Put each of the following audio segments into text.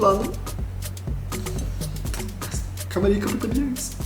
duygulandım. Kamerayı kapatabilir misin?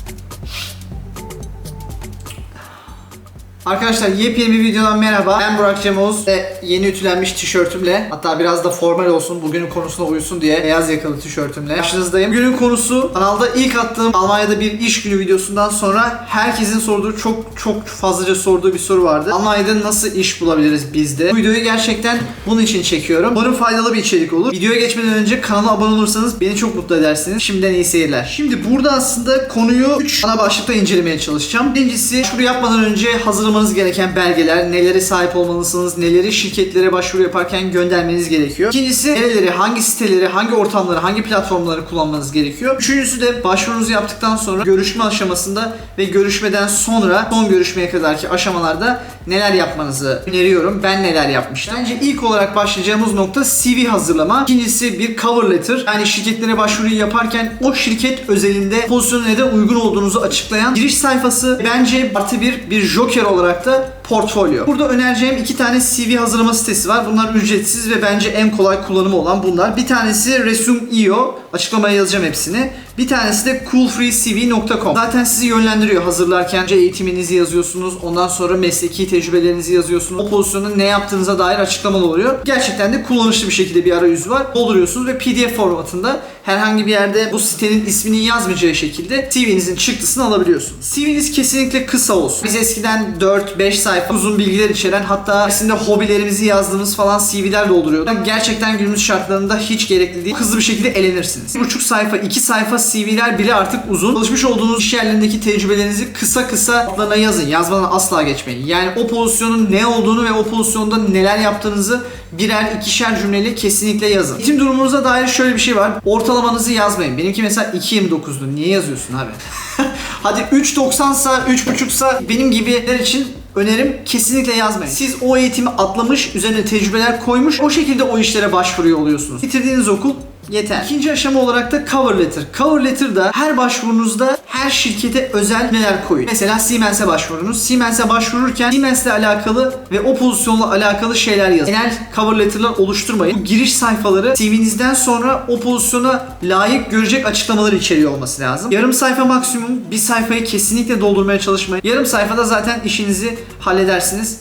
Arkadaşlar yepyeni bir videodan merhaba. Ben Burak Cemoz ve yeni ütülenmiş tişörtümle hatta biraz da formal olsun bugünün konusuna uysun diye beyaz yakalı tişörtümle karşınızdayım. Bugünün konusu kanalda ilk attığım Almanya'da bir iş günü videosundan sonra herkesin sorduğu çok çok fazlaca sorduğu bir soru vardı. Almanya'da nasıl iş bulabiliriz biz de? Bu videoyu gerçekten bunun için çekiyorum. Umarım faydalı bir içerik olur. Videoya geçmeden önce kanala abone olursanız beni çok mutlu edersiniz. Şimdiden iyi seyirler. Şimdi burada aslında konuyu 3 ana başlıkta incelemeye çalışacağım. Birincisi şunu yapmadan önce hazırlamanız gereken belgeler, nelere sahip olmalısınız, neleri şirketlere başvuru yaparken göndermeniz gerekiyor. İkincisi nereleri, hangi siteleri, hangi ortamları, hangi platformları kullanmanız gerekiyor. Üçüncüsü de başvurunuzu yaptıktan sonra görüşme aşamasında ve görüşmeden sonra son görüşmeye kadarki aşamalarda neler yapmanızı öneriyorum. Ben neler yapmıştım. Bence ilk olarak başlayacağımız nokta CV hazırlama. İkincisi bir cover letter. Yani şirketlere başvuruyu yaparken o şirket özelinde pozisyona neden uygun olduğunuzu açıklayan giriş sayfası. Bence artı bir bir joker olarak da portfolyo. Burada önereceğim iki tane CV hazırlama sitesi var. Bunlar ücretsiz ve bence en kolay kullanımı olan bunlar. Bir tanesi Resume.io. Açıklamaya yazacağım hepsini. Bir tanesi de coolfreecv.com. Zaten sizi yönlendiriyor hazırlarken. Eğitiminizi yazıyorsunuz. Ondan sonra mesleki tecrübelerinizi yazıyorsunuz. O pozisyonun ne yaptığınıza dair açıklamalı oluyor. Gerçekten de kullanışlı bir şekilde bir arayüzü var. Dolduruyorsunuz ve PDF formatında herhangi bir yerde bu sitenin ismini yazmayacağı şekilde CV'nizin çıktısını alabiliyorsunuz. CV'niz kesinlikle kısa olsun. Biz eskiden 4-5 sayfa uzun bilgiler içeren hatta aslında hobilerimizi yazdığımız falan CV'ler dolduruyorduk. Gerçekten günümüz şartlarında hiç gerekli değil. Hızlı bir şekilde elenirsiniz. 1,5 sayfa, 2 sayfa CV'ler bile artık uzun. Çalışmış olduğunuz iş yerlerindeki tecrübelerinizi kısa kısa altlarına yazın. Yazmadan asla geçmeyin. Yani o pozisyonun ne olduğunu ve o pozisyonda neler yaptığınızı birer ikişer cümleyle kesinlikle yazın. Eğitim durumunuza dair şöyle bir şey var. Ortalamanızı yazmayın. Benimki mesela 2.29'du. Niye yazıyorsun abi? Hadi 3.90 sa 3.5 sa benim gibiler için önerim kesinlikle yazmayın. Siz o eğitimi atlamış, üzerine tecrübeler koymuş, o şekilde o işlere başvuruyor oluyorsunuz. Bitirdiğiniz okul yeter. İkinci aşama olarak da cover letter. Cover letter'da her başvurunuzda her şirkete özel neler koyun. Mesela Siemens'e başvurunuz. Siemens'e başvururken Siemens'le alakalı ve o pozisyonla alakalı şeyler yazın. Genel cover letter'lar oluşturmayın. Bu giriş sayfaları CV'nizden sonra o pozisyona layık görecek açıklamalar içeriyor olması lazım. Yarım sayfa maksimum. Bir sayfayı kesinlikle doldurmaya çalışmayın. Yarım sayfada zaten işinizi halledersiniz.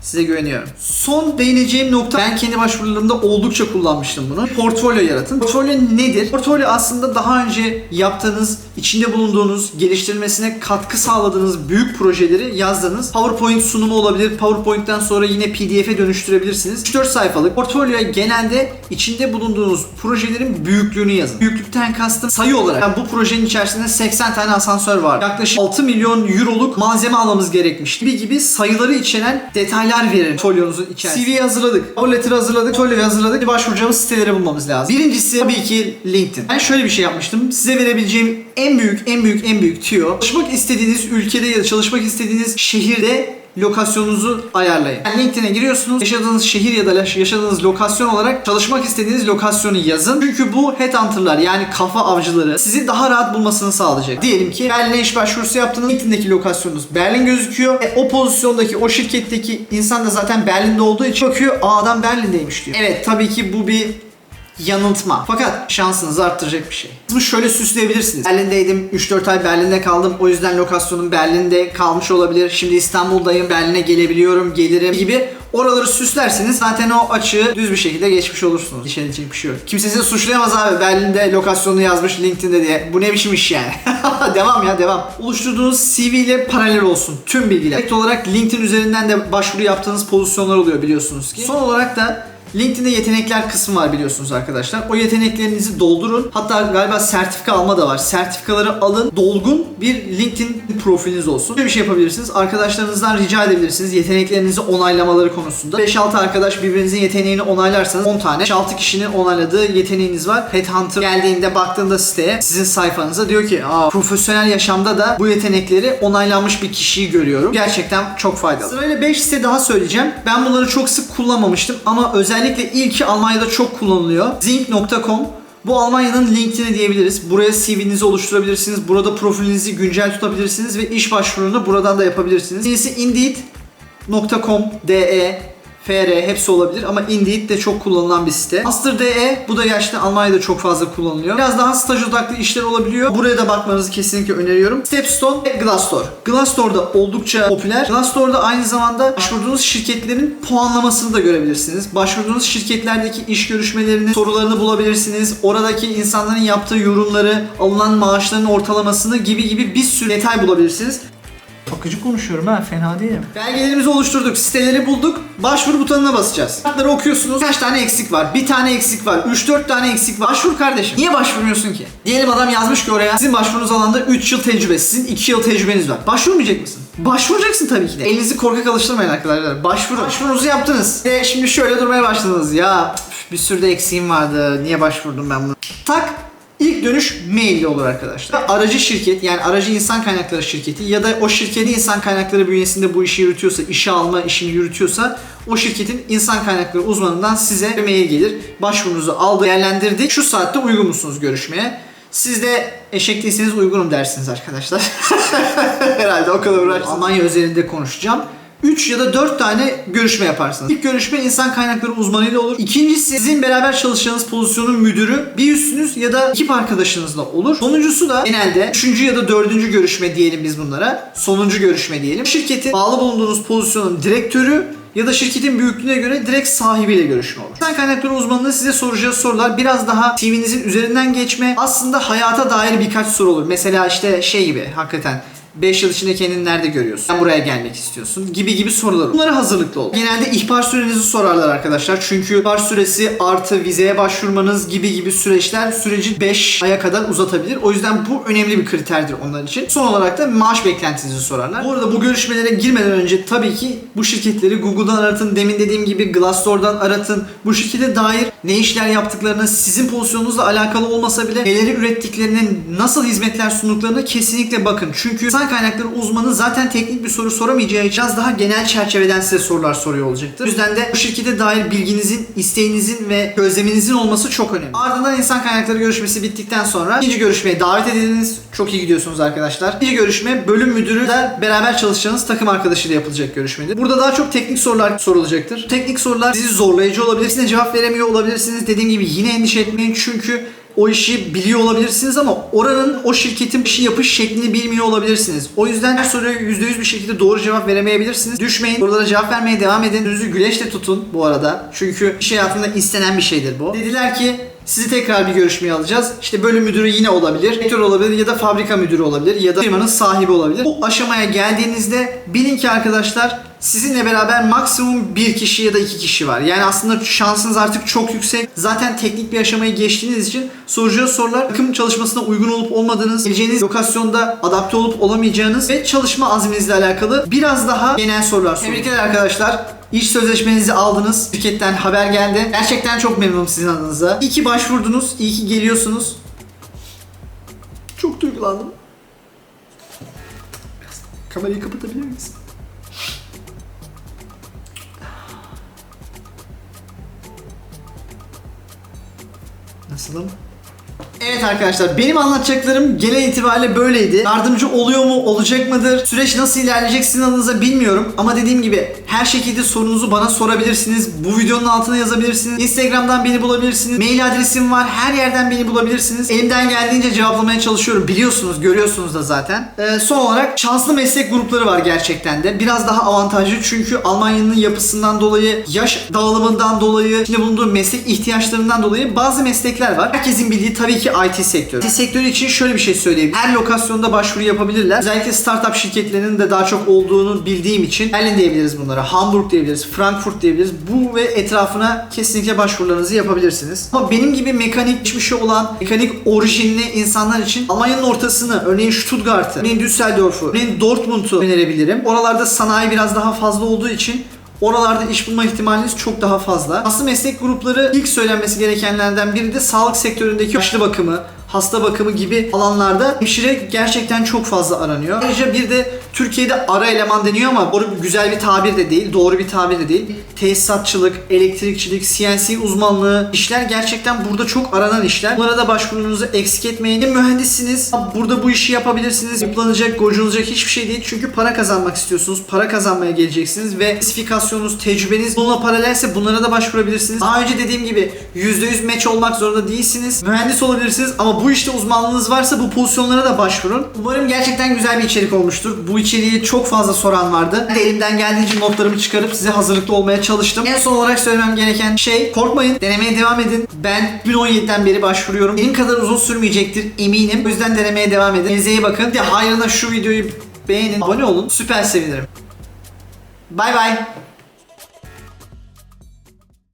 Size güveniyorum. Son değineceğim nokta ben kendi başvurularımda oldukça kullanmıştım bunu. Portfolyo yaratın. Portfolyo nedir? Portfolyo aslında daha önce yaptığınız, içinde bulunduğunuz, geliştirilmesine katkı sağladığınız büyük projeleri yazdığınız PowerPoint sunumu olabilir. PowerPoint'ten sonra yine PDF'e dönüştürebilirsiniz. 3-4 sayfalık portfolyoya genelde içinde bulunduğunuz projelerin büyüklüğünü yazın. Büyüklükten kastım sayı olarak. Yani bu projenin içerisinde 80 tane asansör var. Yaklaşık 6 milyon euroluk malzeme almamız gerekmiş gibi gibi sayıları içeren detaylar verin portfolyonuzun içerisinde. CV hazırladık. Cover hazırladık. Portfolyo hazırladık. Başvuracağımız siteleri bulmamız lazım. Birincisi tabii ki LinkedIn. Ben şöyle bir şey yapmıştım. Size verebileceğim en büyük, en büyük, en büyük tüyo. Çalışmak istediğiniz ülkede ya da çalışmak istediğiniz şehirde lokasyonunuzu ayarlayın. Yani LinkedIn'e giriyorsunuz. Yaşadığınız şehir ya da yaşadığınız lokasyon olarak çalışmak istediğiniz lokasyonu yazın. Çünkü bu headhunter'lar yani kafa avcıları sizi daha rahat bulmasını sağlayacak. Diyelim ki Berlin'e iş başvurusu yaptınız. LinkedIn'deki lokasyonunuz Berlin gözüküyor. E, o pozisyondaki, o şirketteki insan da zaten Berlin'de olduğu için bakıyor. Aa adam Berlin'deymiş diyor. Evet tabii ki bu bir yanıltma. Fakat şansınızı arttıracak bir şey. Bunu şöyle süsleyebilirsiniz. Berlin'deydim. 3-4 ay Berlin'de kaldım. O yüzden lokasyonum Berlin'de kalmış olabilir. Şimdi İstanbul'dayım. Berlin'e gelebiliyorum, gelirim gibi Oraları süslerseniz zaten o açığı düz bir şekilde geçmiş olursunuz. Endişelenecek bir şey yok. Kimse sizi suçlayamaz abi Berlin'de lokasyonunu yazmış LinkedIn'de diye. Bu ne biçim iş yani. devam ya devam. Oluşturduğunuz CV ile paralel olsun tüm bilgiler. Direkt olarak LinkedIn üzerinden de başvuru yaptığınız pozisyonlar oluyor biliyorsunuz ki. Son olarak da LinkedIn'de yetenekler kısmı var biliyorsunuz arkadaşlar. O yeteneklerinizi doldurun. Hatta galiba sertifika alma da var. Sertifikaları alın. Dolgun bir LinkedIn profiliniz olsun. Böyle bir şey yapabilirsiniz. Arkadaşlarınızdan rica edebilirsiniz. Yeteneklerinizi onaylamaları konusunda. 5-6 arkadaş birbirinizin yeteneğini onaylarsanız 10 tane. 5-6 kişinin onayladığı yeteneğiniz var. Headhunter geldiğinde baktığında siteye sizin sayfanıza diyor ki Aa, profesyonel yaşamda da bu yetenekleri onaylanmış bir kişiyi görüyorum. Gerçekten çok faydalı. Sırayla 5 site daha söyleyeceğim. Ben bunları çok sık kullanmamıştım ama özel Özellikle ilki Almanya'da çok kullanılıyor. Zing.com bu Almanya'nın LinkedIn'i diyebiliriz. Buraya CV'nizi oluşturabilirsiniz. Burada profilinizi güncel tutabilirsiniz ve iş başvurunu buradan da yapabilirsiniz. İkincisi Indeed.com, DE, FR hepsi olabilir ama Indeed de çok kullanılan bir site. Master.de bu da gerçekten Almanya'da çok fazla kullanılıyor. Biraz daha staj odaklı işler olabiliyor. Buraya da bakmanızı kesinlikle öneriyorum. Stepstone ve Glassdoor. Glassdoor da oldukça popüler. Glassdoor'da aynı zamanda başvurduğunuz şirketlerin puanlamasını da görebilirsiniz. Başvurduğunuz şirketlerdeki iş görüşmelerinin sorularını bulabilirsiniz. Oradaki insanların yaptığı yorumları, alınan maaşların ortalamasını gibi gibi bir sürü detay bulabilirsiniz. Akıcı konuşuyorum ha fena değilim. Belgelerimizi oluşturduk, siteleri bulduk. Başvuru butonuna basacağız. Kartları okuyorsunuz. Kaç tane eksik var? Bir tane eksik var. 3-4 tane eksik var. Başvur kardeşim. Niye başvurmuyorsun ki? Diyelim adam yazmış ki oraya sizin başvurunuz alanda 3 yıl tecrübe, sizin 2 yıl tecrübeniz var. Başvurmayacak mısın? Başvuracaksın tabii ki de. Elinizi korkak alıştırmayın arkadaşlar. Başvurun. Başvurunuzu yaptınız. Ve şimdi şöyle durmaya başladınız. Ya bir sürü de eksiğim vardı. Niye başvurdum ben bunu? Tak Dönüş mail olur arkadaşlar. Aracı şirket yani aracı insan kaynakları şirketi ya da o şirketin insan kaynakları bünyesinde bu işi yürütüyorsa, işe alma işini yürütüyorsa o şirketin insan kaynakları uzmanından size mail gelir. Başvurunuzu aldı, değerlendirdik. Şu saatte uygun musunuz görüşmeye? Siz de eşek değilseniz uygunum dersiniz arkadaşlar. Herhalde o kadar uğraş. Almanya özelinde konuşacağım. 3 ya da 4 tane görüşme yaparsınız. İlk görüşme insan kaynakları uzmanıyla olur. İkincisi sizin beraber çalışacağınız pozisyonun müdürü bir üstünüz ya da ekip arkadaşınızla olur. Sonuncusu da genelde 3. ya da 4. görüşme diyelim biz bunlara. Sonuncu görüşme diyelim. Şirketin bağlı bulunduğunuz pozisyonun direktörü ya da şirketin büyüklüğüne göre direkt sahibiyle görüşme olur. İnsan kaynakları uzmanının size soracağı sorular biraz daha CV'nizin üzerinden geçme, aslında hayata dair birkaç soru olur. Mesela işte şey gibi hakikaten 5 yıl içinde kendini nerede görüyorsun? Sen buraya gelmek istiyorsun gibi gibi sorular. Bunlara hazırlıklı olun. Genelde ihbar sürenizi sorarlar arkadaşlar. Çünkü ihbar süresi artı vizeye başvurmanız gibi gibi süreçler süreci 5 aya kadar uzatabilir. O yüzden bu önemli bir kriterdir onlar için. Son olarak da maaş beklentinizi sorarlar. Bu arada bu görüşmelere girmeden önce tabii ki bu şirketleri Google'dan aratın. Demin dediğim gibi Glassdoor'dan aratın. Bu şirkete dair ne işler yaptıklarını, sizin pozisyonunuzla alakalı olmasa bile neleri ürettiklerini, nasıl hizmetler sunduklarına kesinlikle bakın. Çünkü insan kaynakları uzmanı zaten teknik bir soru soramayacağı için biraz daha genel çerçeveden size sorular soruyor olacaktır. O yüzden de bu şirkete dair bilginizin, isteğinizin ve gözleminizin olması çok önemli. Ardından insan kaynakları görüşmesi bittikten sonra ikinci görüşmeye davet edildiniz. Çok iyi gidiyorsunuz arkadaşlar. İkinci görüşme bölüm müdürü de beraber çalışacağınız takım arkadaşıyla yapılacak görüşmedir. Burada daha çok teknik sorular sorulacaktır. Teknik sorular sizi zorlayıcı olabilir. Size cevap veremiyor olabilirsiniz. Dediğim gibi yine endişe etmeyin çünkü o işi biliyor olabilirsiniz ama oranın o şirketin işi yapış şeklini bilmiyor olabilirsiniz. O yüzden her soruya %100 bir şekilde doğru cevap veremeyebilirsiniz. Düşmeyin. Sorulara cevap vermeye devam edin. Yüzü güleşle tutun bu arada. Çünkü iş hayatında istenen bir şeydir bu. Dediler ki sizi tekrar bir görüşmeye alacağız. İşte bölüm müdürü yine olabilir, direktör olabilir ya da fabrika müdürü olabilir ya da firmanın sahibi olabilir. Bu aşamaya geldiğinizde bilin ki arkadaşlar sizinle beraber maksimum bir kişi ya da iki kişi var. Yani aslında şansınız artık çok yüksek. Zaten teknik bir aşamayı geçtiğiniz için soracağı sorular takım çalışmasına uygun olup olmadığınız, geleceğiniz lokasyonda adapte olup olamayacağınız ve çalışma azminizle alakalı biraz daha genel sorular soruyor. Tebrikler arkadaşlar. İş sözleşmenizi aldınız. Şirketten haber geldi. Gerçekten çok memnunum sizin adınıza. İyi ki başvurdunuz. İyi ki geliyorsunuz. Çok duygulandım. Kamerayı kapatabilir misin? Nasılım? Evet arkadaşlar benim anlatacaklarım genel itibariyle böyleydi. Yardımcı oluyor mu, olacak mıdır? Süreç nasıl ilerleyecek sizin adınıza bilmiyorum. Ama dediğim gibi her şekilde sorunuzu bana sorabilirsiniz. Bu videonun altına yazabilirsiniz. Instagram'dan beni bulabilirsiniz. Mail adresim var. Her yerden beni bulabilirsiniz. Elimden geldiğince cevaplamaya çalışıyorum. Biliyorsunuz, görüyorsunuz da zaten. Ee, son olarak şanslı meslek grupları var gerçekten de. Biraz daha avantajlı çünkü Almanya'nın yapısından dolayı, yaş dağılımından dolayı, içinde bulunduğu meslek ihtiyaçlarından dolayı bazı meslekler var. Herkesin bildiği tabii ki IT sektörü. IT sektörü için şöyle bir şey söyleyeyim. Her lokasyonda başvuru yapabilirler. Özellikle startup şirketlerinin de daha çok olduğunu bildiğim için Berlin diyebiliriz bunlara, Hamburg diyebiliriz, Frankfurt diyebiliriz. Bu ve etrafına kesinlikle başvurularınızı yapabilirsiniz. Ama benim gibi mekanik geçmişi olan, mekanik orijinli insanlar için Almanya'nın ortasını, örneğin Stuttgart'ı, örneğin Düsseldorf'u, örneğin Dortmund'u önerebilirim. Oralarda sanayi biraz daha fazla olduğu için Oralarda iş bulma ihtimaliniz çok daha fazla. Aslında meslek grupları ilk söylenmesi gerekenlerden biri de sağlık sektöründeki yaşlı bakımı, hasta bakımı gibi alanlarda hemşire gerçekten çok fazla aranıyor. Ayrıca bir de Türkiye'de ara eleman deniyor ama doğru güzel bir tabir de değil, doğru bir tabir de değil. Tesisatçılık, elektrikçilik, CNC uzmanlığı işler gerçekten burada çok aranan işler. Bunlara da başvurunuzu eksik etmeyin. Hem mühendissiniz, burada bu işi yapabilirsiniz. Yıpranacak, gocunulacak hiçbir şey değil. Çünkü para kazanmak istiyorsunuz. Para kazanmaya geleceksiniz ve spesifikasyonunuz, tecrübeniz bununla paralelse bunlara da başvurabilirsiniz. Daha önce dediğim gibi %100 match olmak zorunda değilsiniz. Mühendis olabilirsiniz ama bu işte uzmanlığınız varsa bu pozisyonlara da başvurun. Umarım gerçekten güzel bir içerik olmuştur. Bu içeriği çok fazla soran vardı. Ben de elimden geldiğince notlarımı çıkarıp size hazırlıklı olmaya çalıştım. En son olarak söylemem gereken şey korkmayın. Denemeye devam edin. Ben 2017'den beri başvuruyorum. Benim kadar uzun sürmeyecektir eminim. O yüzden denemeye devam edin. Kendinize iyi bakın. De hayrına şu videoyu beğenin. Abone olun. Süper sevinirim. Bay bay.